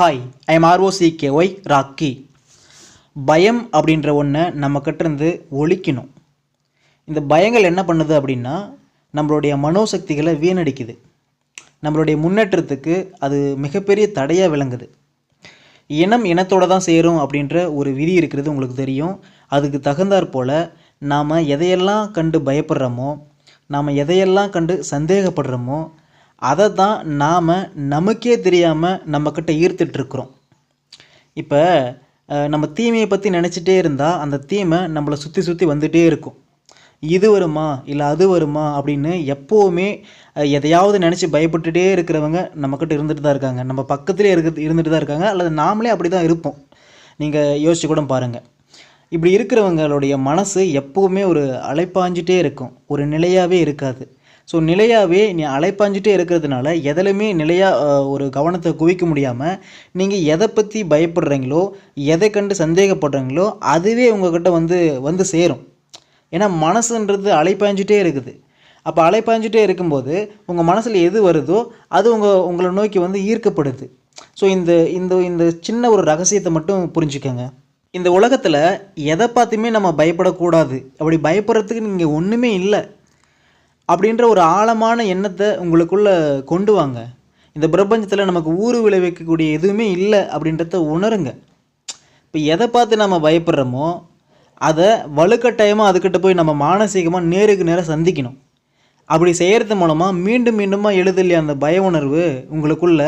Hi I am R O C K Y Rocky பயம் அப்படின்ற ஒன்றை நம்மக்கிட்ட இருந்து ஒழிக்கணும். இந்த பயங்கள் என்ன பண்ணுது அப்படின்னா நம்மளுடைய மனோசக்திகளை வீணடிக்குது. நம்மளுடைய முன்னேற்றத்துக்கு அது மிகப்பெரிய தடையாக விளங்குது. இனம் இனத்தோட தான் சேரும் அப்படின்ற ஒரு விதி இருக்கிறது உங்களுக்கு தெரியும். அதுக்கு தகுந்தாற் போல் நாம் எதையெல்லாம் கண்டு பயப்படுறோமோ நாம் எதையெல்லாம் கண்டு சந்தேகப்படுறோமோ அதை தான் நாம் நமக்கே தெரியாமல் நம்மக்கிட்ட ஈர்த்துட்ருக்குறோம். இப்போ நம்ம தீமையை பற்றி நினச்சிட்டே இருந்தால் அந்த தீமை நம்மளை சுற்றி சுற்றி வந்துகிட்டே இருக்கும். இது வருமா? இல்லை அது வருமா? அப்படின்னு எப்போவுமே எதையாவது நினச்சி பயப்பட்டுட்டே இருக்கிறவங்க நம்மக்கிட்ட இருந்துட்டு தான் இருக்காங்க. நம்ம பக்கத்துலேயே இருக்க இருந்துட்டு தான் இருக்காங்க. அல்லது நாமளே அப்படி தான் இருப்போம். நீங்கள் யோசிச்சு கூட பாருங்கள் இப்படி இருக்கிறவங்களுடைய மனசு எப்போவுமே ஒரு அலைப்பாஞ்சிட்டே இருக்கும். ஒரு நிலையாகவே இருக்காது. ஸோ நிலையாகவே நீ அலைப்பாஞ்சிட்டே இருக்கிறதுனால எதிலுமே நிலையாக ஒரு கவனத்தை குவிக்க முடியாமல் நீங்கள் எதை பற்றி பயப்படுறீங்களோ எதை கண்டு சந்தேகப்படுறீங்களோ அதுவே உங்கள்கிட்ட வந்து வந்து சேரும். ஏன்னா மனசுன்றது அலைப்பாஞ்சிட்டே இருக்குது. அப்போ அலைப்பாஞ்சிட்டே இருக்கும்போது உங்கள் மனசில் எது வருதோ அது உங்கள் உங்களை நோக்கி வந்து ஈர்க்கப்படுது. ஸோ இந்த இந்த இந்த சின்ன ஒரு ரகசியத்தை மட்டும் புரிஞ்சுக்கோங்க. இந்த உலகத்தில் எதை பார்த்துமே நம்ம பயப்படக்கூடாது. அப்படி பயப்படுறதுக்கு நீங்கள் ஒன்றுமே இல்லை. அப்படின்ற ஒரு ஆழமான எண்ணத்தை உங்களுக்குள்ளே கொண்டு வாங்க. இந்த பிரபஞ்சத்தில் நமக்கு ஊறு விளைவிக்கக்கூடிய எதுவுமே இல்லை அப்படின்றத உணருங்க. இப்போ எதை பார்த்து நம்ம பயப்படுறோமோ அதை வலுக்கட்டாயமாக அதுக்கிட்ட போய் நம்ம மானசீகமாக நேருக்கு நேராக சந்திக்கணும். அப்படி செய்கிறது மூலமாக மீண்டும் மீண்டுமாக எழுதலையே அந்த பய உணர்வு உங்களுக்குள்ள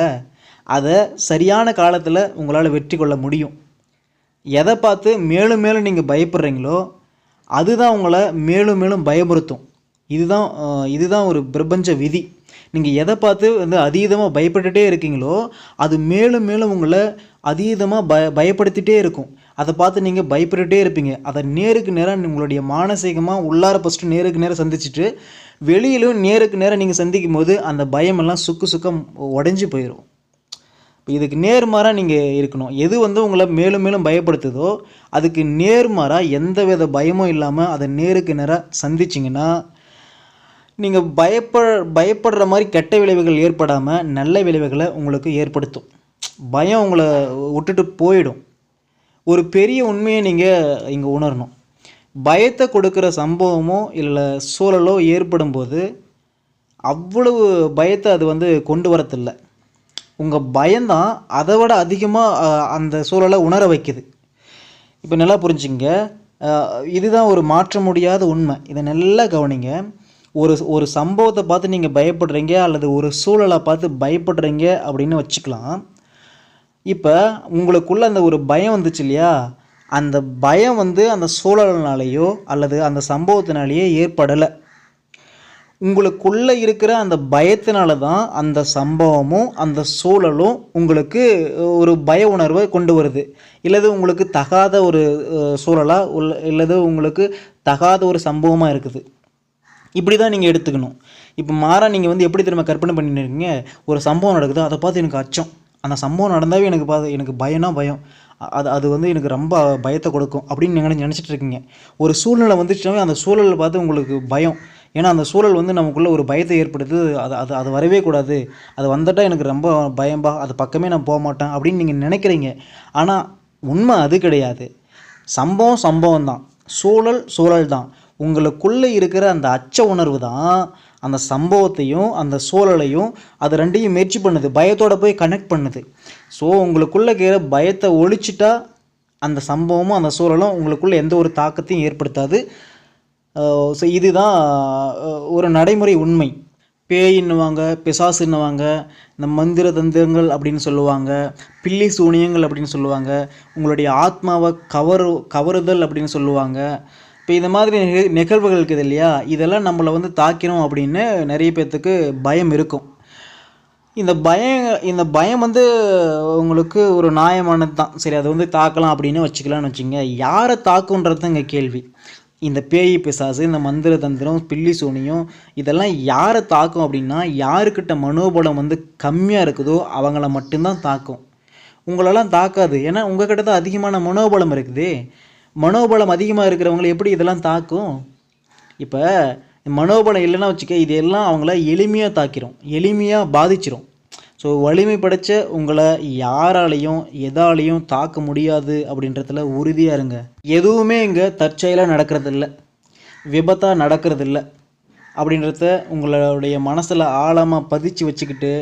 அதை சரியான காலத்தில் உங்களால் வெற்றி கொள்ள முடியும். எதை பார்த்து மேலும் மேலும் நீங்கள் பயப்படுறீங்களோ அதுதான் உங்களை மேலும் மேலும் பயமுறுத்தும். இதுதான் இதுதான் ஒரு பிரபஞ்ச விதி. நீங்கள் எதை பார்த்து வந்து அதீதமாக பயப்பட்டுட்டே இருக்கீங்களோ அது மேலும் மேலும் உங்களை அதீதமாக பய பயப்படுத்திட்டே இருக்கும். அதை பார்த்து நீங்கள் பயப்பட்டுட்டே இருப்பீங்க. அதை நேருக்கு நேராக உங்களுடைய மானசீகமாக உள்ளார ஃபஸ்ட்டு நேருக்கு நேராக சந்திச்சுட்டு வெளியிலும் நேருக்கு நேராக நீங்கள் சந்திக்கும் போது அந்த பயமெல்லாம் சுக்கு சுக்கம் உடஞ்சி போயிடும் இப்போ இதுக்கு நேர்மாறாக நீங்கள் இருக்கணும். எது வந்து உங்களை மேலும் மேலும் பயப்படுத்துதோ அதுக்கு நேர்மாறாக எந்த வித பயமும் இல்லாமல் அதை நேருக்கு நேராக சந்திச்சிங்கன்னா நீங்கள் பயப்ப பயப்படுற மாதிரி கெட்ட விளைவுகள் ஏற்படாமல் நல்ல விளைவுகளை உங்களுக்கு ஏற்படுத்தும். பயம் உங்களை விட்டுட்டு போயிடும். ஒரு பெரிய உண்மையை நீங்கள் இங்கே உணரணும். பயத்தை கொடுக்குற சம்பவமோ இல்லை சூழலோ ஏற்படும் போது அவ்வளவு பயத்தை அது வந்து கொண்டு வரதில்லை. உங்கள் பயம்தான் அதை விட அதிகமாக அந்த சூழலை உணர வைக்குது. இப்போ நல்லா புரிஞ்சுங்க. இதுதான் ஒரு மாற்ற முடியாத உண்மை. இதை நல்லா கவனிங்க. ஒரு ஒரு சம்பவத்தை பார்த்து நீங்கள் பயப்படுறீங்க அல்லது ஒரு சூழலை பார்த்து பயப்படுறீங்க அப்படின்னு வச்சுக்கலாம். இப்போ உங்களுக்குள்ளே அந்த ஒரு பயம் வந்துச்சு இல்லையா? அந்த பயம் வந்து அந்த சூழல்னாலேயோ அல்லது அந்த சம்பவத்தினாலேயோ ஏற்படலை. உங்களுக்குள்ளே இருக்கிற அந்த பயத்தினால தான் அந்த சம்பவமும் அந்த சூழலும் உங்களுக்கு ஒரு பய உணர்வை கொண்டு வருது. இல்லது உங்களுக்கு தகாத ஒரு சூழலாக உள்ள இல்லது உங்களுக்கு தகாத ஒரு சம்பவமாக இருக்குது. இப்படி தான் நீங்கள் எடுத்துக்கணும். இப்போ மாறா நீங்கள் வந்து எப்படி திரும்ப கற்பனை பண்ணிருக்கீங்க ஒரு சம்பவம் நடக்குது அதை பார்த்து எனக்கு அச்சம். அந்த சம்பவம் நடந்தாவே எனக்கு பார்த்து எனக்கு பயம்னா பயம். அது அது வந்து எனக்கு ரொம்ப பயத்தை கொடுக்கும் அப்படின்னு நீங்கள் நினச்சிட்டு இருக்கீங்க. ஒரு சூழ்நிலை வந்துச்சுனாவே அந்த சூழலை பார்த்து உங்களுக்கு பயம். ஏன்னா அந்த சூழல் வந்து நமக்குள்ளே ஒரு பயத்தை ஏற்படுத்து அது அது அது வரவே கூடாது. அது வந்துட்டால் எனக்கு ரொம்ப பயம்பா. அது பக்கமே நான் போக மாட்டேன் அப்படின்னு நீங்கள் நினைக்கிறீங்க. ஆனால் உண்மை அது கிடையாது. சம்பவம் சம்பவம் தான் சூழல் சூழல் தான் உங்களுக்குள்ளே இருக்கிற அந்த அச்ச உணர்வு தான் அந்த சம்பவத்தையும் அந்த சூழலையும் அது ரெண்டையும் முயற்சி பண்ணுது. பயத்தோடு போய் கனெக்ட் பண்ணுது. ஸோ உங்களுக்குள்ளே இருக்கிற பயத்தை ஒழிச்சிட்டா அந்த சம்பவமும் அந்த சூழலும் உங்களுக்குள்ளே எந்த ஒரு தாக்கத்தையும் ஏற்படுத்தாது. ஸோ இதுதான் ஒரு நடைமுறை உண்மை. பேயின்னுவாங்க பிசாசுன்னுவாங்க இந்த மந்திர தந்திரங்கள் அப்படின்னு சொல்லுவாங்க பில்லி சூனியங்கள் அப்படின்னு சொல்லுவாங்க உங்களுடைய ஆத்மாவை கவரு கவருதல் அப்படின்னு சொல்லுவாங்க இப்போ இந்த மாதிரி நிகழ்வுகள் இருக்குது இல்லையா? இதெல்லாம் நம்மளை வந்து தாக்கிடும் அப்படின்னு நிறைய பேர்த்துக்கு பயம் இருக்கும். இந்த பயம் இந்த பயம் வந்து உங்களுக்கு ஒரு நியாயமானது தான் சரி அதை வந்து தாக்கலாம் அப்படின்னு வச்சுக்கலாம்னு வச்சுங்க. யாரை தாக்குன்றது இங்கே கேள்வி. இந்த பேய் பிசாசு இந்த மந்திர தந்திரம் பில்லி சூனியம் இதெல்லாம் யாரை தாக்கும் அப்படின்னா யாருக்கிட்ட மனோபலம் வந்து கம்மியாக இருக்குதோ அவங்கள மட்டும்தான் தாக்கும். உங்களெல்லாம் தாக்காது. ஏன்னா உங்ககிட்ட தான் அதிகமான மனோபலம் இருக்குது. மனோபலம் அதிகமாக இருக்கிறவங்களை எப்படி இதெல்லாம் தாக்கும்? இப்போ மனோபலம் இல்லைன்னா வச்சுக்க இது எல்லாம் அவங்கள எளிமையாக தாக்கிரும். எளிமையாக பாதிச்சிரும். ஸோ வலிமை படைச்ச உங்களை யாராலையும் எதாலையும் தாக்க முடியாது அப்படின்றதுல உறுதியாக இருங்க. எதுவுமே இங்கே தற்செயலாக நடக்கிறதில்ல. விபத்தாக நடக்கிறதில்ல. அப்படின்றத உங்களுடைய மனசில் ஆழமாக பதிச்சு வச்சுக்கிட்டு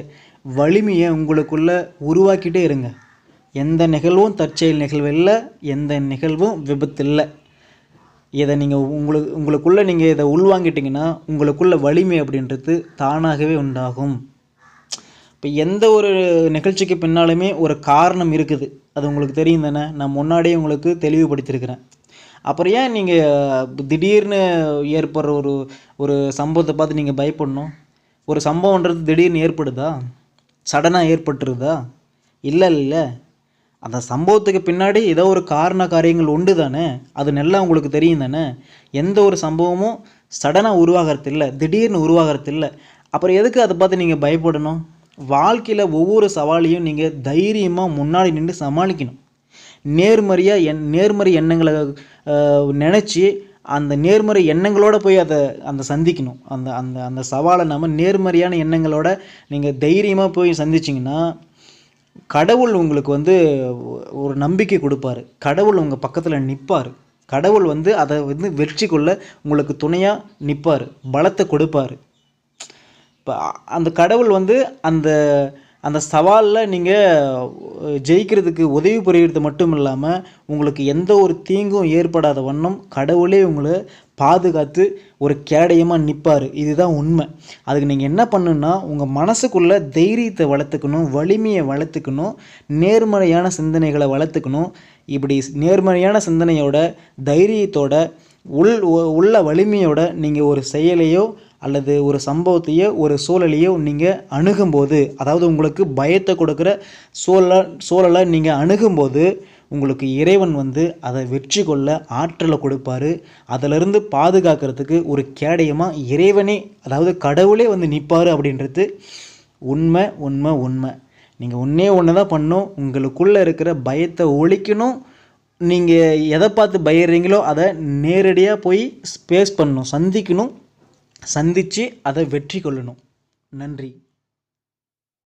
வலிமையை உங்களுக்குள்ளே உருவாக்கிட்டே இருங்க. எந்த நிகழ்வும் தற்செயல் நிகழ்வு இல்லை எந்த நிகழ்வும் விபத்து இல்லை. இதை நீங்கள் உங்களுக்கு உங்களுக்குள்ளே நீங்கள் இதை உள்வாங்கிட்டீங்கன்னா உங்களுக்குள்ள வலிமை அப்படின்றது தானாகவே உண்டாகும். இப்போ எந்த ஒரு நிகழ்ச்சிக்கு பின்னாலுமே ஒரு காரணம் இருக்குது. அது உங்களுக்கு தெரியும் தானே? நான் முன்னாடியே உங்களுக்கு தெளிவுபடுத்தியிருக்கிறேன். அப்புறம் ஏன் நீங்கள் திடீர்னு ஏற்படுற ஒரு ஒரு சம்பவத்தை பார்த்து நீங்கள் பயப்படணும்? ஒரு சம்பவன்றது திடீர்னு ஏற்படுதா? சடனாக ஏற்பட்டுருதா? இல்லை இல்லை. அந்த சம்பவத்துக்கு பின்னாடி ஏதோ ஒரு காரண காரியங்கள் உண்டு தானே? அது நல்லா உங்களுக்கு தெரியும் தானே? எந்த ஒரு சம்பவமும் சடனாக உருவாகிறது இல்லை திடீர்னு உருவாகிறது இல்லை அப்புறம் எதுக்கு அதை பார்த்து நீங்கள் பயப்படணும்? வாழ்க்கையில் ஒவ்வொரு சவாலையும் நீங்கள் தைரியமாக முன்னாடி நின்று சமாளிக்கணும். நேர்மறையாக எண் நேர்மறை எண்ணங்களை நினச்சி அந்த நேர்மறை எண்ணங்களோடு போய் அதை அந்த சந்திக்கணும். அந்த அந்த அந்த சவாலை நம்ம நேர்மறையான எண்ணங்களோட நீங்கள் தைரியமாக போய் சந்திச்சிங்கன்னா கடவுள் உங்களுக்கு வந்து ஒரு நம்பிக்கை கொடுப்பாரு. கடவுள் உங்கள் பக்கத்தில் நிற்பார் கடவுள் வந்து அதை வந்து வெற்றி கொள்ள உங்களுக்கு துணையாக நிற்பார் பலத்தை கொடுப்பாரு. இப்போ அந்த கடவுள் வந்து அந்த அந்த சவாலில் நீங்கள் ஜெயிக்கிறதுக்கு உதவி புரிகிறது மட்டும் இல்லாமல் உங்களுக்கு எந்த ஒரு தீங்கும் ஏற்படாத வண்ணம் கடவுளே உங்களை பாதுகாத்து ஒரு கேடயமாக நிற்பார் இதுதான் உண்மை. அதுக்கு நீங்கள் என்ன பண்ணுன்னா உங்கள் மனசுக்குள்ளே தைரியத்தை வளர்த்துக்கணும் வலிமையை வளர்த்துக்கணும் நேர்மறையான சிந்தனைகளை வளர்த்துக்கணும். இப்படி நேர்மறையான சிந்தனையோட தைரியத்தோட உள் உள்ள வலிமையோட நீங்கள் ஒரு செயலையோ அல்லது ஒரு சம்பவத்தையோ ஒரு சூழலையோ நீங்கள் அணுகும்போது அதாவது உங்களுக்கு பயத்தை கொடுக்குற சூழலை சூழலை நீங்கள் அணுகும்போது உங்களுக்கு இறைவன் வந்து அதை வெற்றி கொள்ள ஆற்றலை கொடுப்பாரு. அதிலிருந்து பாதுகாக்கிறதுக்கு ஒரு கேடயமாக இறைவனே அதாவது கடவுளே வந்து நிற்பார் அப்படின்றது உண்மை உண்மை உண்மை. நீங்கள் ஒன்றே ஒன்று தான் பண்ணும் உங்களுக்குள்ளே இருக்கிற பயத்தை ஒழிக்கணும். நீங்கள் எதை பார்த்து பயறீங்களோ அதை நேரடியாக போய் ஸ்பேஸ் பண்ணணும் சந்திக்கணும். சந்தித்து அதை வெற்றி கொள்ளணும். நன்றி.